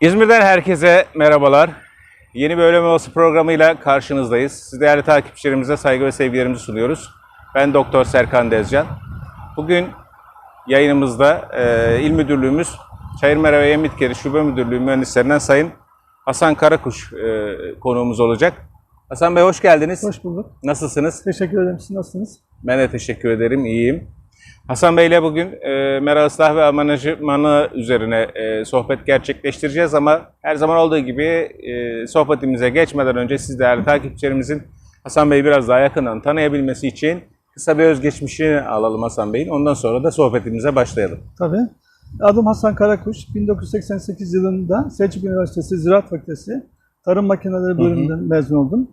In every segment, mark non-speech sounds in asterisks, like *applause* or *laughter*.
İzmir'den herkese merhabalar. Yeni bir Öğle Molası programıyla karşınızdayız. Siz değerli takipçilerimize saygı ve sevgilerimizi sunuyoruz. Ben Doktor Serkan Dezcan. Bugün yayınımızda e, İl Müdürlüğümüz Çayırmera ve Yem Bitkileri Şube Müdürlüğü mühendislerinden Sayın Hasan Karakuş e, konuğumuz olacak. Hasan Bey hoş geldiniz. Hoş bulduk. Nasılsınız? Teşekkür ederim. Siz nasılsınız? Ben de teşekkür ederim, iyiyim. Hasan Bey ile bugün e, mera ıslah ve amenajmanı üzerine e, sohbet gerçekleştireceğiz ama her zaman olduğu gibi e, sohbetimize geçmeden önce siz değerli takipçilerimizin Hasan Bey'i biraz daha yakından tanıyabilmesi için kısa bir özgeçmişini alalım Hasan Bey'in. Ondan sonra da sohbetimize başlayalım. Tabii. Adım Hasan Karakuş. 1988 yılında Selçuk Üniversitesi Ziraat Fakültesi Tarım Makineleri bölümünden mezun oldum.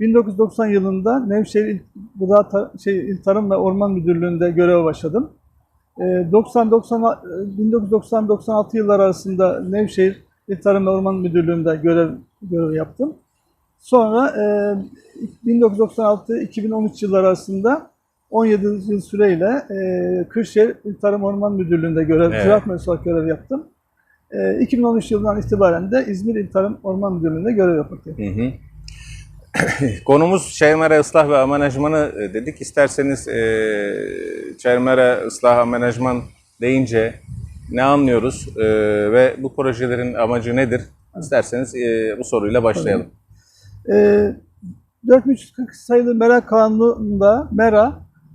1990 yılında Nevşehir İl, Gıda şey, İl Tarım ve Orman Müdürlüğü'nde göreve başladım. Ee, 90 90 1990-96 yıllar arasında Nevşehir İl Tarım ve Orman Müdürlüğü'nde görev görev yaptım. Sonra e, 1996-2013 yılları arasında 17 yıl süreyle e, Kırşehir İl Tarım Orman Müdürlüğü'nde görev, Evet. ziraat mühendisi olarak görev yaptım. E, 2013 yılından itibaren de İzmir İl Tarım Orman Müdürlüğü'nde görev yapmaktayım. Hı hı. *coughs* Konumuz çaymera ıslah ve amenajmanı e, dedik. İsterseniz e, çaymera ıslah amenajman deyince ne anlıyoruz e, ve bu projelerin amacı nedir? İsterseniz e, bu soruyla başlayalım. E, 4340 sayılı Mera Kanunu'nda Mera,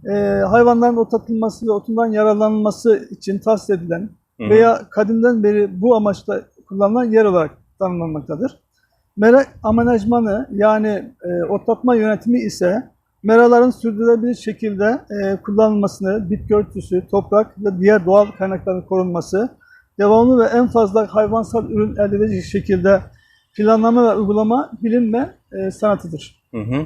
e, hayvanların otlatılması ve otundan yararlanılması için tahsis edilen Hı hı. veya kadimden beri bu amaçla kullanılan yer olarak tanımlanmaktadır. Mera amenajmanı yani e, otlatma yönetimi ise meraların sürdürülebilir şekilde e, kullanılmasını, bitki örtüsü, toprak ve diğer doğal kaynakların korunması, devamlı ve en fazla hayvansal ürün elde edecek şekilde planlama ve uygulama bilim ve e, sanatıdır. Hı hı.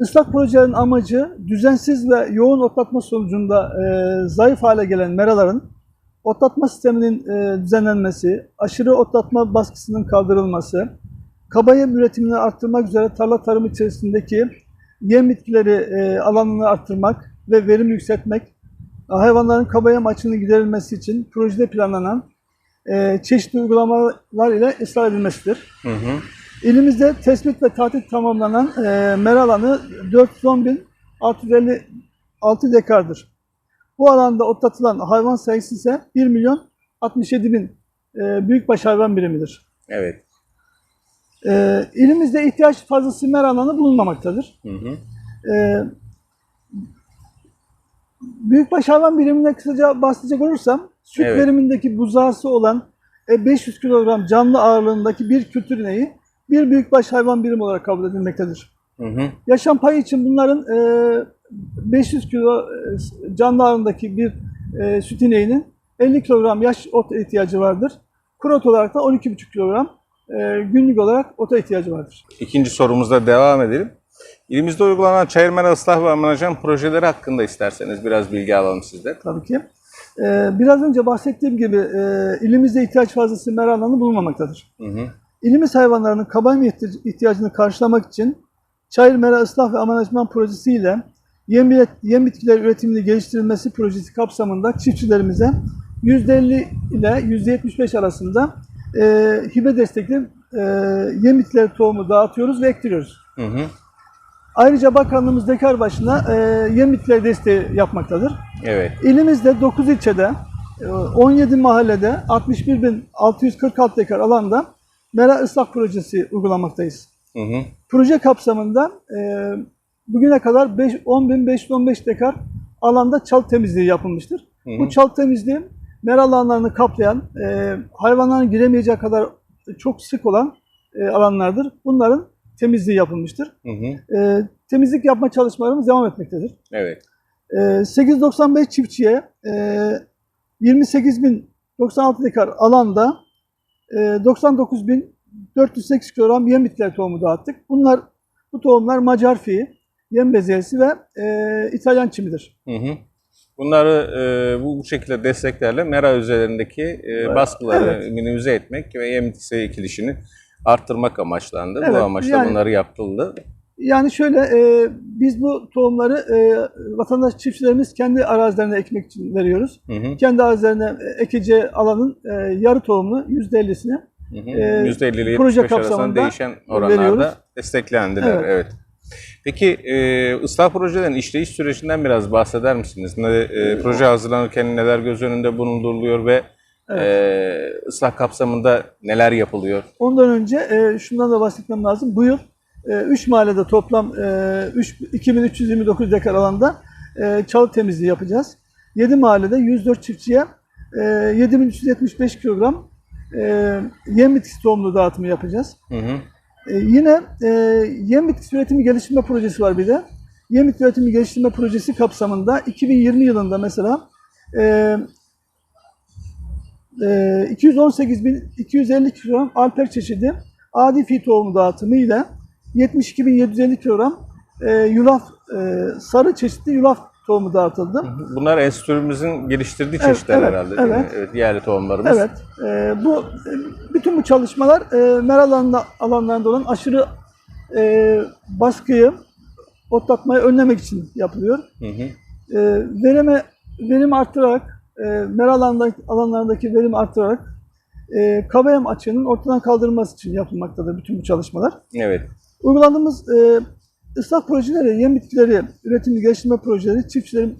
Islak projelerin amacı düzensiz ve yoğun otlatma sonucunda e, zayıf hale gelen meraların otlatma sisteminin e, düzenlenmesi, aşırı otlatma baskısının kaldırılması, kaba yem üretimini arttırmak üzere tarla tarımı içerisindeki yem bitkileri e, alanını arttırmak ve verim yükseltmek, hayvanların kaba yem açığının giderilmesi için projede planlanan e, çeşitli uygulamalar ile ıslah edilmesidir. Hı hı. İlimizde tespit ve tatil tamamlanan e, mera alanı 410.656 dekardır. Bu alanda otlatılan hayvan sayısı ise 1 milyon 67 bin e, büyükbaş hayvan birimidir. Evet. E, ilimizde ihtiyaç fazlası mera alanı bulunmamaktadır. Hı hı. E, büyükbaş hayvan birimine kısaca bahsedecek olursam, süt Evet. verimindeki buzağısı olan e, 500 kilogram canlı ağırlığındaki bir kültür ineği bir büyükbaş hayvan birimi olarak kabul edilmektedir. Hı hı. Yaşam payı için bunların e, 500 kilo e, canlı ağırlığındaki bir e, süt ineğinin 50 kilogram yaş ot ihtiyacı vardır. Kurot olarak da 12,5 kilogram e, günlük olarak ota ihtiyacı vardır. İkinci sorumuzda devam edelim. İlimizde uygulanan çayırmera ıslah ve amenajman projeleri hakkında isterseniz biraz bilgi alalım sizden. tabii ki. Ee, biraz önce bahsettiğim gibi e, ilimizde ihtiyaç fazlası mera alanı bulunmamaktadır. Hı hı. İlimiz hayvanlarının ihti- ihtiyacını karşılamak için çayır mera ıslah ve amenajman projesiyle yem, yem bitkileri üretimini geliştirilmesi projesi kapsamında çiftçilerimize %50 ile %75 arasında e, hibe destekli e, yem bitkileri tohumu dağıtıyoruz ve ektiriyoruz. Hı hı. Ayrıca bakanlığımız dekar başına e, yem bitkileri desteği yapmaktadır. Evet. İlimizde 9 ilçede, e, 17 mahallede 61.646 dekar alanda mera ıslah projesi uygulamaktayız. Hı hı. Proje kapsamında e, bugüne kadar 5 10.515 dekar alanda çal temizliği yapılmıştır. Hı hı. Bu çal temizliği mera alanlarını kaplayan, e, hayvanların giremeyeceği kadar çok sık olan e, alanlardır. Bunların temizliği yapılmıştır. Hı hı. E, temizlik yapma çalışmalarımız devam etmektedir. Evet. Ee, 895 çiftçiye e, 28.096 dekar alanda e, 99.408 kilogram yem bitkileri tohumu dağıttık. Bunlar bu tohumlar Macar fiyi, yem beziyesi ve e, İtalyan çimidir. Hı hı. Bunları e, bu, bu şekilde desteklerle mera üzerindeki e, baskıları Evet. minimize etmek ve yem bitkisi ekilişini arttırmak amaçlandı. Evet, bu amaçla yani- bunları yapıldı. Yani şöyle e, biz bu tohumları e, vatandaş çiftçilerimiz kendi arazilerine ekmek için veriyoruz. Hı hı. Kendi arazilerine e, ekeceği alanın e, yarı tohumunu %50'sini Hı hı. Ee, %50 ile proje 75 arasında kapsamında değişen oranlarda veriyoruz. desteklendiler. Evet. Evet. Peki e, ıslah projelerin işleyiş sürecinden biraz bahseder misiniz? Ne, e, proje hazırlanırken neler göz önünde bulunduruluyor ve e, ıslah kapsamında neler yapılıyor? Ondan önce e, şundan da bahsetmem lazım. Bu yıl 3 mahallede toplam e, üç- 2329 dekar alanda e, çalı temizliği yapacağız. 7 mahallede 104 çiftçiye e, 7375 kilogram e, yem bitkisi tohumlu dağıtımı yapacağız. Hı hı. E, yine e, yem bitkisi üretimi geliştirme projesi var bir de. Yem bitkisi üretimi geliştirme projesi kapsamında 2020 yılında mesela e, e, 218.250 kilogram alper çeşidi adi fi tohumu dağıtımı ile 72.750 kilogram e, yulaf e, sarı çeşitli yulaf tohumu dağıtıldı. Bunlar enstitümüzün geliştirdiği Evet, çeşitler evet, herhalde değil mi? evet. Evet, yerli tohumlarımız. Evet, e, bu e, bütün bu çalışmalar e, meral alanında, alanlarında olan aşırı e, baskıyı, otlatmayı önlemek için yapılıyor. Hı hı. E, verime verim arttırarak, e, meral alanlarındaki verim arttırarak e, KVM açığının ortadan kaldırılması için yapılmaktadır bütün bu çalışmalar. Evet. Uyguladığımız e, ıslah projeleri, yem bitkileri, üretim geliştirme projeleri çiftçilerin,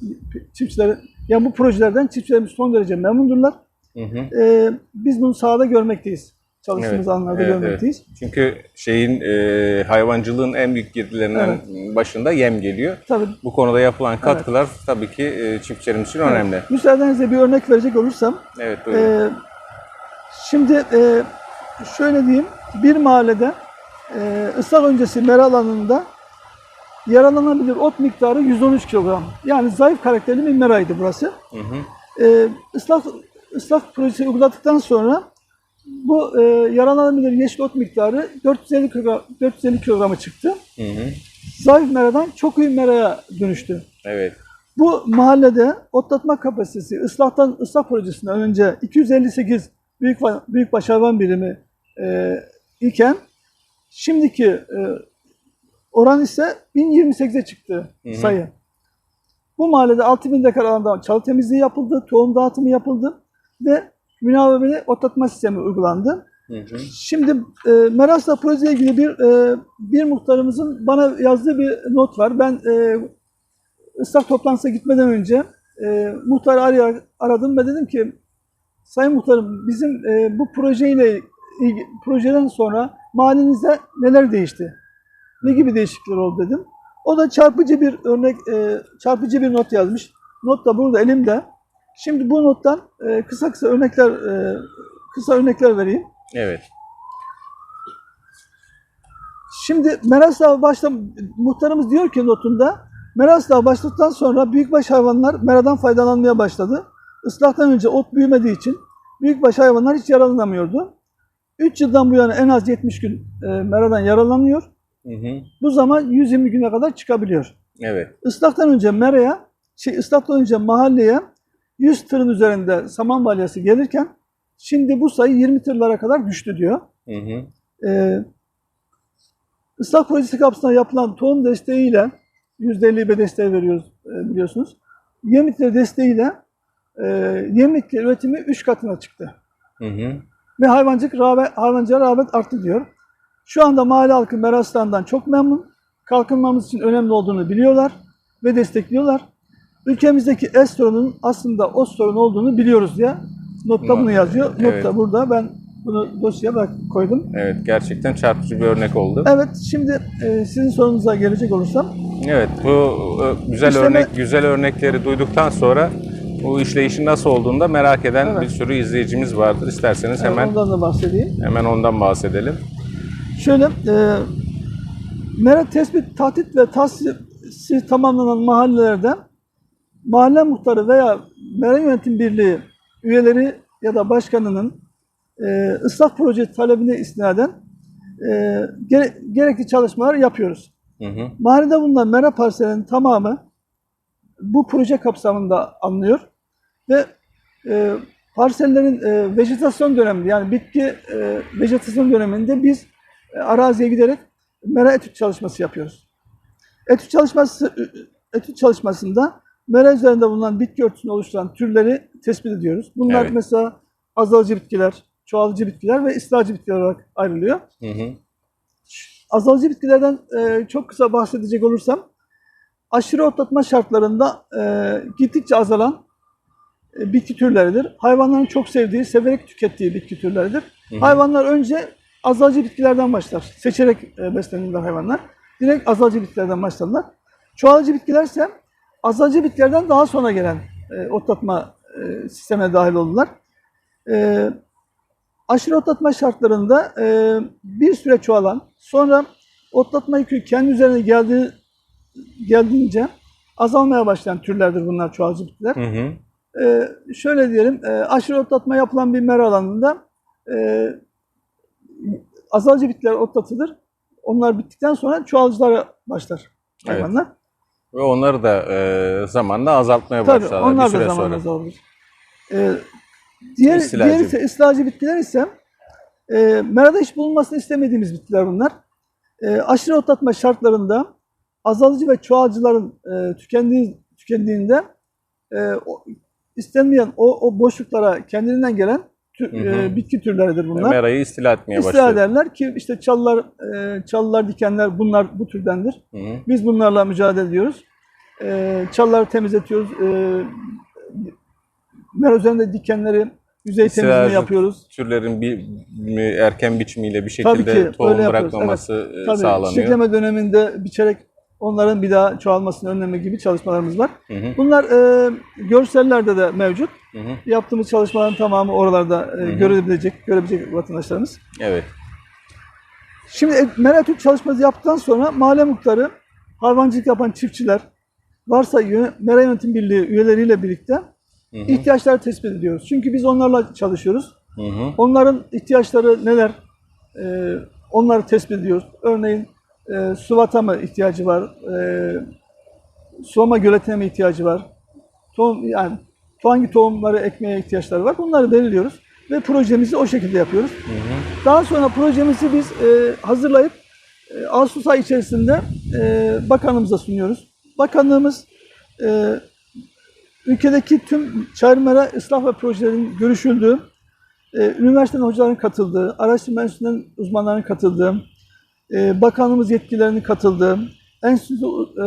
çiftçilerin, yani bu projelerden çiftçilerimiz son derece memnundurlar. Hı hı. Ee, biz bunu sahada görmekteyiz. Çalıştığımız Evet, alanlarda evet, görmekteyiz. Çünkü şeyin e, hayvancılığın en büyük girdilerinden başında yem geliyor. Tabii. Bu konuda yapılan katkılar tabii ki e, çiftçilerimiz için önemli. Evet. Müsaadenizle bir örnek verecek olursam, Evet, buyurun. e, şimdi e, şöyle diyeyim, bir mahallede e, ıslah öncesi mera alanında yaralanabilir ot miktarı 113 kilogram. Yani zayıf karakterli bir meraydı burası. Hı hı. E, ıslah, ıslah projesi uyguladıktan sonra bu e, yaralanabilir yeşil ot miktarı 450 kilogram, 450 kilograma çıktı. Hı hı. zayıf meradan çok iyi meraya dönüştü. Evet. Bu mahallede otlatma kapasitesi ıslahtan ıslah projesinden önce 258 büyük büyükbaş hayvan birimi e, iken şimdiki e, oran ise 1028'e çıktı Hı hı. sayı. Bu mahallede 6000 dekar alanda çalı temizliği yapıldı, tohum dağıtımı yapıldı ve münavebeli otlatma sistemi uygulandı. Hı hı. Şimdi e, Meras'la projeyle ilgili bir e, bir muhtarımızın bana yazdığı bir not var. Ben e, ıslak toplantısına gitmeden önce e, muhtarı arayarak aradım ve dedim ki Sayın Muhtarım bizim e, bu projeyle ilgi- projeden sonra mahallenizde neler değişti? Ne gibi değişiklikler oldu dedim. O da çarpıcı bir örnek, e, çarpıcı bir not yazmış. Not da burada elimde. Şimdi bu nottan e, kısa kısa örnekler e, kısa örnekler vereyim. Evet. Şimdi Meras Dağı başta muhtarımız diyor ki notunda Meras Dağı başladıktan sonra büyükbaş hayvanlar meradan faydalanmaya başladı. Islahtan önce ot büyümediği için büyükbaş hayvanlar hiç yaralanamıyordu. 3 yıldan bu yana en az 70 gün e, meradan yaralanıyor. Hı hı. Bu zaman 120 güne kadar çıkabiliyor. Evet. Islahtan önce meraya, şey ıslahtan önce mahalleye 100 tırın üzerinde saman balyası gelirken şimdi bu sayı 20 tırlara kadar düştü diyor. Hı hı. Ee, ıslah projesi kapsamında yapılan tohum desteğiyle %50 bir desteği veriyoruz e, biliyorsunuz. Yem bitkileri desteğiyle e, yem bitkileri üretimi 3 katına çıktı. Hı hı. Ve hayvancılık rağbet, hayvancılığa rağbet arttı diyor. Şu anda mahalle halkı Meraslan'dan çok memnun. Kalkınmamız için önemli olduğunu biliyorlar ve destekliyorlar. Ülkemizdeki es sorunun aslında o sorun olduğunu biliyoruz diye notta bunu yazıyor. Notta Evet. burada ben bunu dosyaya bak koydum. Evet, gerçekten çarpıcı bir örnek oldu. Evet, şimdi e, sizin sorunuza gelecek olursam, Evet, bu e, güzel İşleme- örnek güzel örnekleri duyduktan sonra bu işleyişin nasıl olduğunu da merak eden Evet. bir sürü izleyicimiz vardır. İsterseniz hemen ondan da bahsedeyim. hemen ondan bahsedelim. Şöyle, e, mera tespit, tahdit ve tahsisi tamamlanan mahallelerde mahalle muhtarı veya mera yönetim birliği üyeleri ya da başkanının e, ıslah projesi talebine istinaden e, gere- gerekli çalışmalar yapıyoruz. Hı hı. Mahallede bulunan mera parselinin tamamı bu proje kapsamında alınıyor ve e, parsellerin e, vejetasyon döneminde yani bitki e, vejetasyon döneminde biz araziye giderek mera etüt çalışması yapıyoruz. Etüt çalışması etüt çalışmasında mera üzerinde bulunan bitki örtüsünü oluşturan türleri tespit ediyoruz. Bunlar Evet. mesela azalıcı bitkiler, çoğalıcı bitkiler ve ıslahcı bitkiler olarak ayrılıyor. Hı hı. Azalıcı bitkilerden e, çok kısa bahsedecek olursam, aşırı otlatma şartlarında e, gittikçe azalan e, bitki türleridir. Hayvanların çok sevdiği, severek tükettiği bitki türleridir. Hı hı. Hayvanlar önce azalıcı bitkilerden başlar. Seçerek e, beslenirler hayvanlar. Direkt azalıcı bitkilerden başlarlar. Çoğalıcı bitkiler ise azalıcı bitkilerden daha sonra gelen e, otlatma e, sistemine dahil oldular. E, aşırı otlatma şartlarında e, bir süre çoğalan, sonra otlatma yükü kendi üzerine geldiği, geldiğince azalmaya başlayan türlerdir bunlar çoğalcı bitkiler. Hı hı. E, şöyle diyelim, e, aşırı otlatma yapılan bir mera alanında e, azalıcı bitkiler otlatılır. Onlar bittikten sonra çoğalcılara başlar Evet. hayvanlar. Ve onları da e, zamanla azaltmaya Tabii başlarlar onlar bir da süre zamanla sonra. azalır. Ee, diğer, İstilacı. diğer ise ıslahcı bitkiler ise e, merada hiç bulunmasını istemediğimiz bitkiler bunlar. E, aşırı otlatma şartlarında azalıcı ve çoğalcıların e, tükendiği, tükendiğinde e, o, istenmeyen o, o boşluklara kendiliğinden gelen hı. e, bitki türleridir bunlar. Merayı istila etmeye İstila başladı. ederler ki işte çalılar, e, çalılar, dikenler bunlar bu türdendir. Hı hı. Biz bunlarla mücadele ediyoruz. Ee, çalıları temizletiyoruz. Ee, mera üzerinde dikenleri yüzey İstilacı temizliği yapıyoruz. Türlerin bir erken biçimiyle bir Tabii şekilde ki, tohum bırakmaması e, Tabii sağlanıyor. çiçekleme döneminde biçerek onların bir daha çoğalmasını önleme gibi çalışmalarımız var. Hı hı. Bunlar e, görsellerde de mevcut. Hı hı. Yaptığımız çalışmaların tamamı oralarda e, hı. görebilecek, görebilecek vatandaşlarımız. Evet. Şimdi e, meratüt çalışması yaptıktan sonra mahalle muhtarı, hayvancılık yapan çiftçiler, varsa yöne- Mera Yönetim Birliği üyeleriyle birlikte Hı hı. ihtiyaçları tespit ediyoruz. Çünkü biz onlarla çalışıyoruz. Hı hı. Onların ihtiyaçları neler? Ee, onları tespit ediyoruz. Örneğin e, suvata mı ihtiyacı var? E, sulama göletine mi ihtiyacı var? Tohum, yani hangi tohumları ekmeye ihtiyaçları var? Bunları belirliyoruz ve projemizi o şekilde yapıyoruz. Hı hı. Daha sonra projemizi biz e, hazırlayıp e, Ağustos ayı içerisinde e, bakanlığımıza sunuyoruz. Bakanlığımız e, ülkedeki tüm çayırmera ıslah ve projelerin görüşüldüğü, e, üniversiteden hocaların katıldığı, araştırma enstitüsünden uzmanların katıldığı, e, bakanlığımız yetkililerinin katıldığı, enstitü, e,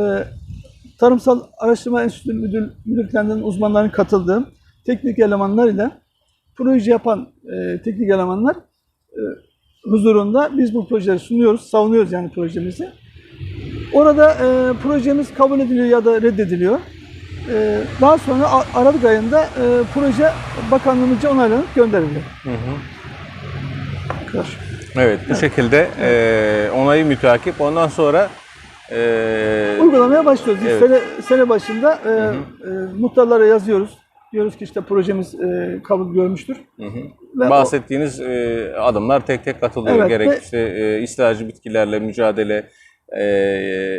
tarımsal araştırma enstitüsü müdür, müdürlüklerinden uzmanların katıldığı teknik elemanlar ile proje yapan e, teknik elemanlar e, huzurunda biz bu projeleri sunuyoruz, savunuyoruz yani projemizi. Orada e, projemiz kabul ediliyor ya da reddediliyor. E, daha sonra Aralık ayında e, proje bakanlığımızca onaylanıp gönderiliyor. Hı hı. Arkadaş. Evet, bu şekilde e, onayı mütakip. Ondan sonra e, Uygulamaya başlıyoruz. Biz Evet. sene, sene başında e, e, muhtarlara yazıyoruz. Diyoruz ki işte projemiz e, kabul görmüştür. hı hı. Ve o- bahsettiğiniz e, adımlar tek tek katılıyor. Evet, Gerek ve- işte e, istilacı bitkilerle mücadele, e,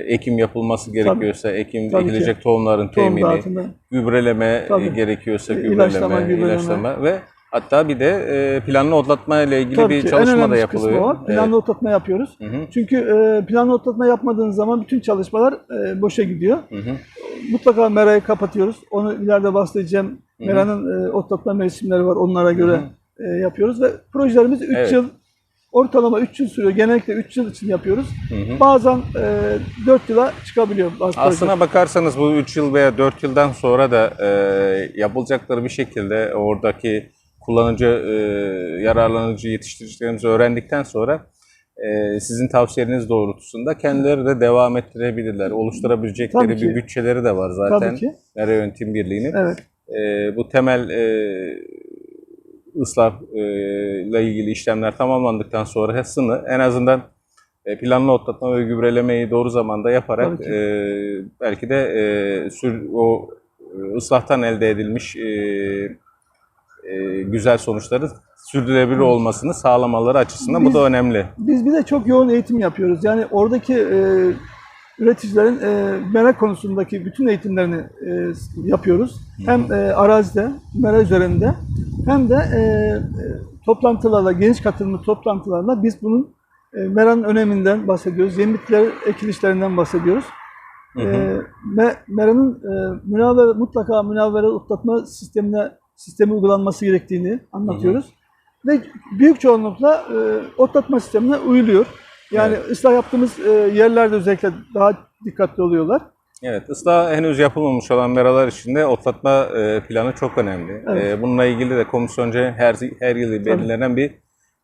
ekim yapılması gerekiyorsa ekim, Tabii ki. ekilecek tohumların tohum temini, dağıtımı. gübreleme Tabii. e, gerekiyorsa gübreleme, ilaçlama, gübreleme. ilaçlama ve hatta bir de e, planlı otlatma ile ilgili Tabii bir ki en çalışma da önemli kısmı yapılıyor. o. Planlı otlatma yapıyoruz. Evet. Hı hı, Çünkü e, planlı otlatma yapmadığınız zaman bütün çalışmalar e, boşa gidiyor. hı hı. Mutlaka merayı kapatıyoruz. Onu ileride bahsedeceğim. Meranın e, otlatma mevsimleri var. Onlara göre e, yapıyoruz ve projelerimiz 3 Evet. yıl ortalama 3 yıl sürüyor. Genellikle 3 yıl için yapıyoruz. Hı hı. Bazen e, 4 yıla çıkabiliyor bazı projeler. Aslına bakarsanız bu 3 yıl veya 4 yıldan sonra da e, yapılacakları bir şekilde oradaki kullanıcı, e, yararlanıcı yetiştiricilerimizi öğrendikten sonra e, sizin tavsiyeleriniz doğrultusunda kendileri de devam ettirebilirler. Oluşturabilecekleri Tabii ki. bir bütçeleri de var zaten. Tabii ki. Yönetim Birliği'nin. Evet. E, bu temel e, ıslah ile ilgili işlemler tamamlandıktan sonrasını en azından e, planlı otlatma ve gübrelemeyi doğru zamanda yaparak Tabii ki. e, belki de e, sür, o ıslahtan elde edilmiş e, e, güzel sonuçları sürdürülebilir olmasını sağlamaları açısından bu Biz- da önemli. Biz bir de çok yoğun eğitim yapıyoruz. Yani oradaki e, üreticilerin e, mera konusundaki bütün eğitimlerini e, yapıyoruz. Hem e, arazide, mera üzerinde hem de e, e, toplantılarla, geniş katılımlı toplantılarla biz bunun e, meranın öneminden bahsediyoruz. Yeni bitkiler ekilişlerinden bahsediyoruz. Hı hı. E, me, meranın e, münavver, mutlaka münavvere otlatma sistemine sistemi uygulanması gerektiğini anlatıyoruz. ve büyük çoğunlukla e, otlatma sistemine uyuluyor. Yani ıslah yaptığımız e, yerlerde özellikle daha dikkatli oluyorlar. Evet, ıslah henüz yapılmamış olan meralar için de otlatma e, planı çok önemli. Evet. E, bununla ilgili de komisyonca her her yıl belirlenen bir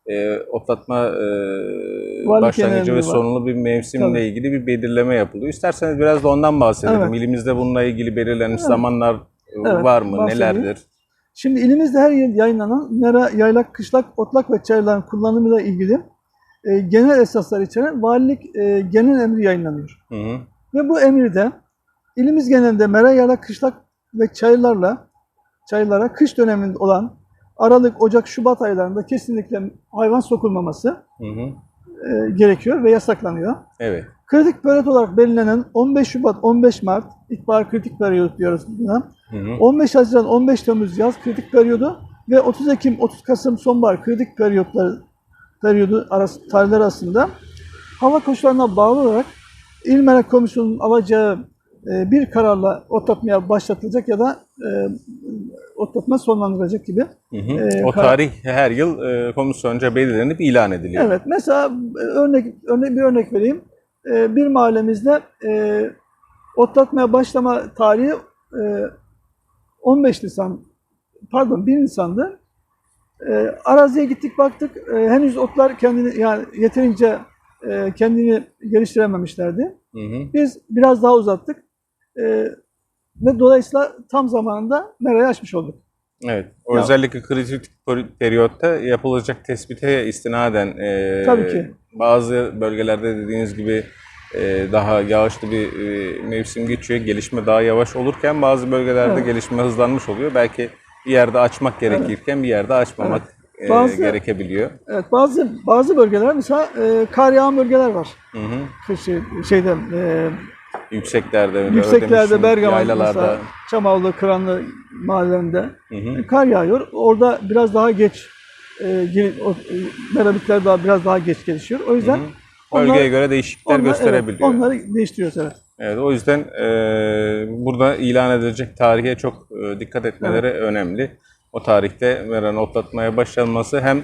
e, otlatma e, başlangıcı ve sonunu bir mevsimle Tabii. ilgili bir belirleme yapılıyor. İsterseniz biraz da ondan bahsedelim. Evet. İlimizde bununla ilgili belirlenmiş zamanlar e, Evet, var mı? bahsedeyim. Nelerdir? Şimdi ilimizde her yıl yayınlanan mera, yaylak, kışlak, otlak ve çayırların kullanımıyla ilgili e, genel esaslar içeren valilik e, genel emri yayınlanıyor. Hı hı. Ve bu emirde ilimiz genelinde mera, yaylak, kışlak ve çayırlarla çayırlara kış döneminde olan Aralık, Ocak, Şubat aylarında kesinlikle hayvan sokulmaması Hı hı. e, gerekiyor ve yasaklanıyor. Evet. Kritik periyot olarak belirlenen 15 Şubat, 15 Mart ilkbahar kritik periyot diyoruz buna. Hı hı. 15 Haziran, 15 Temmuz yaz kritik periyodu ve 30 Ekim, 30 Kasım sonbahar kritik periyotları periyodu arası, tarihler arasında hava koşullarına bağlı olarak İl Merak Komisyonu'nun alacağı e, bir kararla otlatmaya başlatılacak ya da e, otlatma sonlandırılacak gibi. Hı hı. Ee, o tarih her yıl e, komisyonca belirlenip ilan ediliyor. Evet, mesela e, örnek, örnek bir örnek vereyim. E, bir mahallemizde e, otlatmaya başlama tarihi e, 15 Nisan, pardon 1 Nisan'dı. E, araziye gittik baktık, e, henüz otlar kendini yani yeterince e, kendini geliştirememişlerdi. Hı hı. Biz biraz daha uzattık e, ve dolayısıyla tam zamanında merayı açmış olduk. Evet. O Ya- özellikle kritik peri- periyotta yapılacak tespite istinaden e, Tabii ki. bazı bölgelerde dediğiniz gibi e, daha yağışlı bir e, mevsim geçiyor. Gelişme daha yavaş olurken bazı bölgelerde Evet. gelişme hızlanmış oluyor. Belki bir yerde açmak gerekirken bir yerde açmamak e, Bazı- gerekebiliyor. Evet, bazı bazı bölgeler mesela e, kar yağan bölgeler var. Hı hı. Kış, şeyde e, Yükseklerde, Yükseklerde, Ödemiş'in Bergama, yaylalarda. mesela, Çamavlı, Kıranlı mahallelerinde hı. kar yağıyor. Orada biraz daha geç e, o, e, merabitler daha biraz daha geç gelişiyor. O yüzden Hı hı. Bölgeye göre değişiklikler onlar- gösterebiliyor. Evet, onları değiştiriyoruz evet. Evet, o yüzden e, burada ilan edilecek tarihe çok e, dikkat etmeleri önemli. O tarihte Mera'nın otlatmaya başlanması hem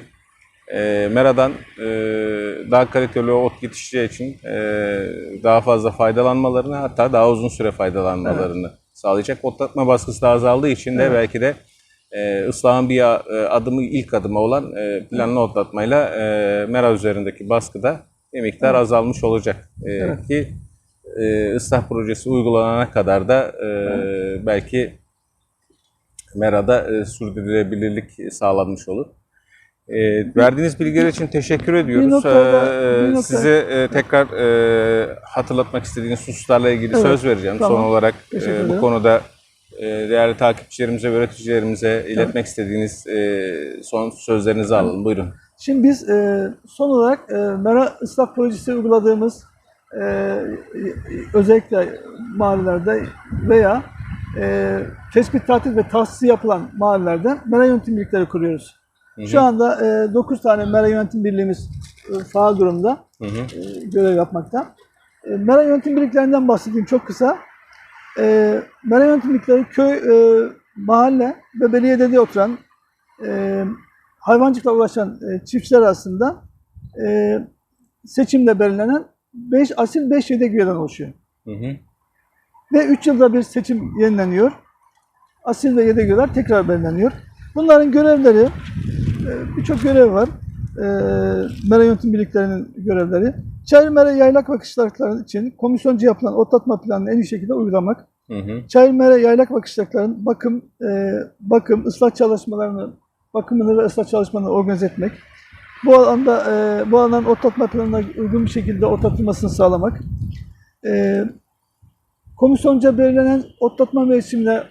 e, Mera'dan e, daha kaliteli ot yetişeceği için e, daha fazla faydalanmalarını hatta daha uzun süre faydalanmalarını sağlayacak. Otlatma baskısı da azaldığı için de Evet. belki de e, ıslahın bir e, adımı ilk adımı olan e, planlı otlatmayla e, Mera üzerindeki baskı da bir miktar azalmış olacak. E, Evet. Ki e, ıslah projesi uygulanana kadar da e, belki Mera'da e, sürdürülebilirlik sağlanmış olur. E, verdiğiniz bilgiler için teşekkür ediyoruz. noktada- E, bir nokta- size e, tekrar e, hatırlatmak istediğiniz hususlarla ilgili Evet, söz vereceğim. tamam. Son olarak e, bu konuda e, değerli takipçilerimize üreticilerimize iletmek istediğiniz e, son sözlerinizi alalım. Buyurun. Şimdi biz e, son olarak e, Mera ıslah projesi uyguladığımız e, özellikle mahallelerde veya e, tespit, tatil ve tahsisi yapılan mahallelerde Mera yönetim birlikleri kuruyoruz. Şu anda e, 9 tane Mera yönetim birliğimiz e, faal durumda Hı hı. e, görev yapmakta. E, Mera yönetim birliklerinden bahsedeyim çok kısa. E, Mera yönetim birlikleri köy, e, mahalle ve belediyede oturan e, hayvancılıkla uğraşan e, çiftçiler arasında e, seçimle belirlenen 5 asil 5 yedek üyeden oluşuyor. Hı hı. Ve 3 yılda bir seçim yenileniyor. Asil ve yedek üyeler tekrar belirleniyor. Bunların görevleri, birçok görev var. E, Mera yönetim birliklerinin görevleri. Çayır mera yaylak bakışlarının için komisyoncu yapılan otlatma planını en iyi şekilde uygulamak. Hı hı. Çayır mera yaylak bakışlarının bakım, e, bakım, ıslah çalışmalarını, bakımını ve ıslah çalışmalarını organize etmek. Bu alanda, e, bu alanın otlatma planına uygun bir şekilde otlatılmasını sağlamak. E, komisyonca belirlenen otlatma mevsimine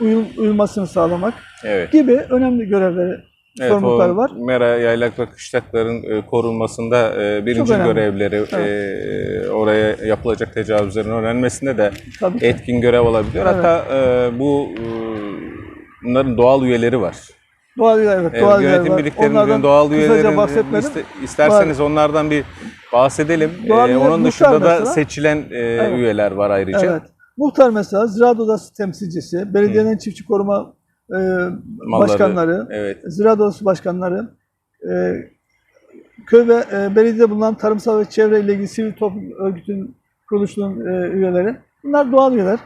uyul, uyulmasını sağlamak Evet. gibi önemli görevleri, Evet, sorumlulukları var. Mera yaylak ve kışlakların e, korunmasında e, birinci görevleri e, oraya yapılacak tecavüzlerin önlenmesinde de Tabii ki. etkin görev olabiliyor. Evet. Hatta e, bu e, bunların doğal üyeleri var. Doğal üyeler, evet, E, doğal üyeler yönetim var. birliklerimizin doğal kısaca üyeleri bahsetmedim. isterseniz onlardan bir bahsedelim. Doğal E, onun dışında da mesela. seçilen e, üyeler var ayrıca. Evet. Muhtar mesela Ziraat Odası temsilcisi, belediyenin çiftçi koruma e, Malları, başkanları, Evet. Ziraat Odası başkanları, e, köy ve e, belediyede bulunan tarımsal ve çevre ile ilgili sivil toplum örgütün kuruluşunun e, üyeleri. Bunlar doğal üyeler.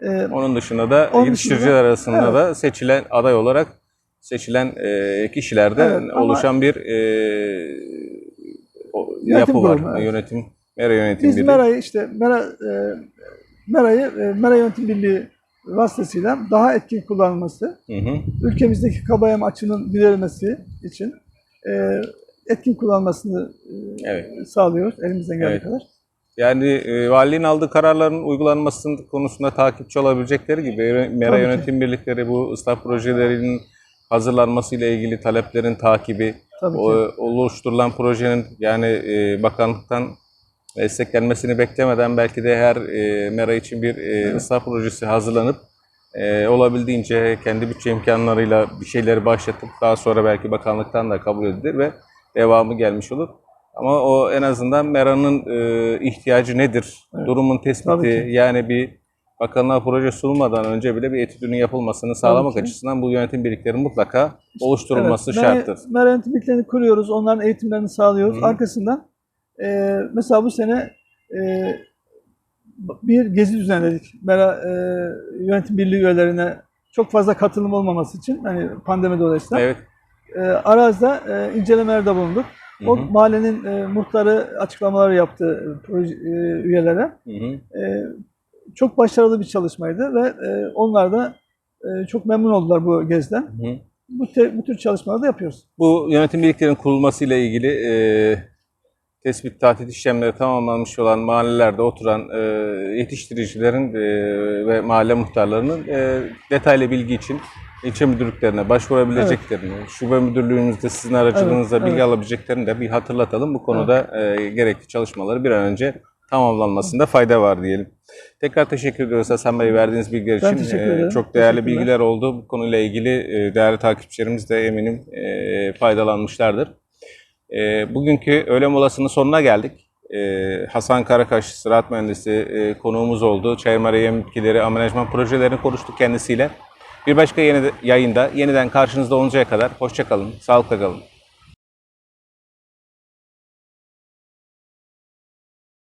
E, Onun dışında da Onun yetiştiriciler dışında- arasında evet. da seçilen aday olarak seçilen e, kişilerden Evet, oluşan bir e, o- Yönetim yapı var. evet. Yönetim, Mera Yönetim Biz Birliği. Mera'yı işte Mera, e, Mera'yı e, Mera Yönetim Birliği vasıtasıyla daha etkin kullanılması, Hı hı. ülkemizdeki kabayam açının giderilmesi için e, etkin kullanılmasını e, Evet. sağlıyoruz elimizden geldiği Evet. kadar. Yani e, valiliğin aldığı kararların uygulanmasının konusunda takipçi olabilecekleri gibi Mera Tabii ki. Yönetim Birlikleri bu ıslah projelerinin hazırlanmasıyla ilgili taleplerin takibi, ki. o, oluşturulan projenin yani e, bakanlıktan desteklenmesini beklemeden belki de her e, mera için bir e, ıslah projesi hazırlanıp e, olabildiğince kendi bütçe imkanlarıyla bir şeyleri başlatıp daha sonra belki bakanlıktan da kabul edilir ve devamı gelmiş olur. Ama o en azından meranın e, ihtiyacı nedir? Evet. Durumun tespiti yani bir bakanlığa proje sunulmadan önce bile bir etüdünün yapılmasını sağlamak ki. açısından bu yönetim birliklerinin mutlaka oluşturulması Evet, şarttır. Mera Yönetim Birliklerini kuruyoruz, onların eğitimlerini sağlıyoruz. Hı. Arkasından e, mesela bu sene e, bir gezi düzenledik. Mera e, Yönetim Birliği üyelerine çok fazla katılım olmaması için hani pandemi dolayısıyla Evet. e, arazide e, incelemelerde bulunduk. O Hı hı. mahallenin e, muhtarı açıklamalar yaptı proje, e, üyelere. Hı hı. E, çok başarılı bir çalışmaydı ve e, onlar da e, çok memnun oldular bu geziden. Hı hı. Bu, te- bu tür çalışmaları da yapıyoruz. Bu yönetim birliklerinin kurulmasıyla ilgili e, tespit tahdit işlemleri tamamlanmış olan mahallelerde oturan e, yetiştiricilerin e, ve mahalle muhtarlarının e, detaylı bilgi için ilçe müdürlüklerine başvurabileceklerini, şube müdürlüğümüzde sizin aracılığınızla Evet, bilgi evet. alabileceklerini de bir hatırlatalım. Bu konuda e, gerekli çalışmaları bir an önce tamamlanmasında fayda var diyelim. Tekrar teşekkür ediyoruz Hasan Bey verdiğiniz bilgiler için. E, çok değerli bilgiler oldu. Bu konuyla ilgili e, değerli takipçilerimiz de eminim e, faydalanmışlardır. E, bugünkü öğle molasının sonuna geldik. E, Hasan Karakaş, ziraat mühendisi e, konuğumuz oldu. Çayırmara Yem Bitkileri Amenajman projelerini konuştuk kendisiyle. Bir başka yeni yayında yeniden karşınızda oluncaya kadar hoşça kalın, sağlıkla kalın.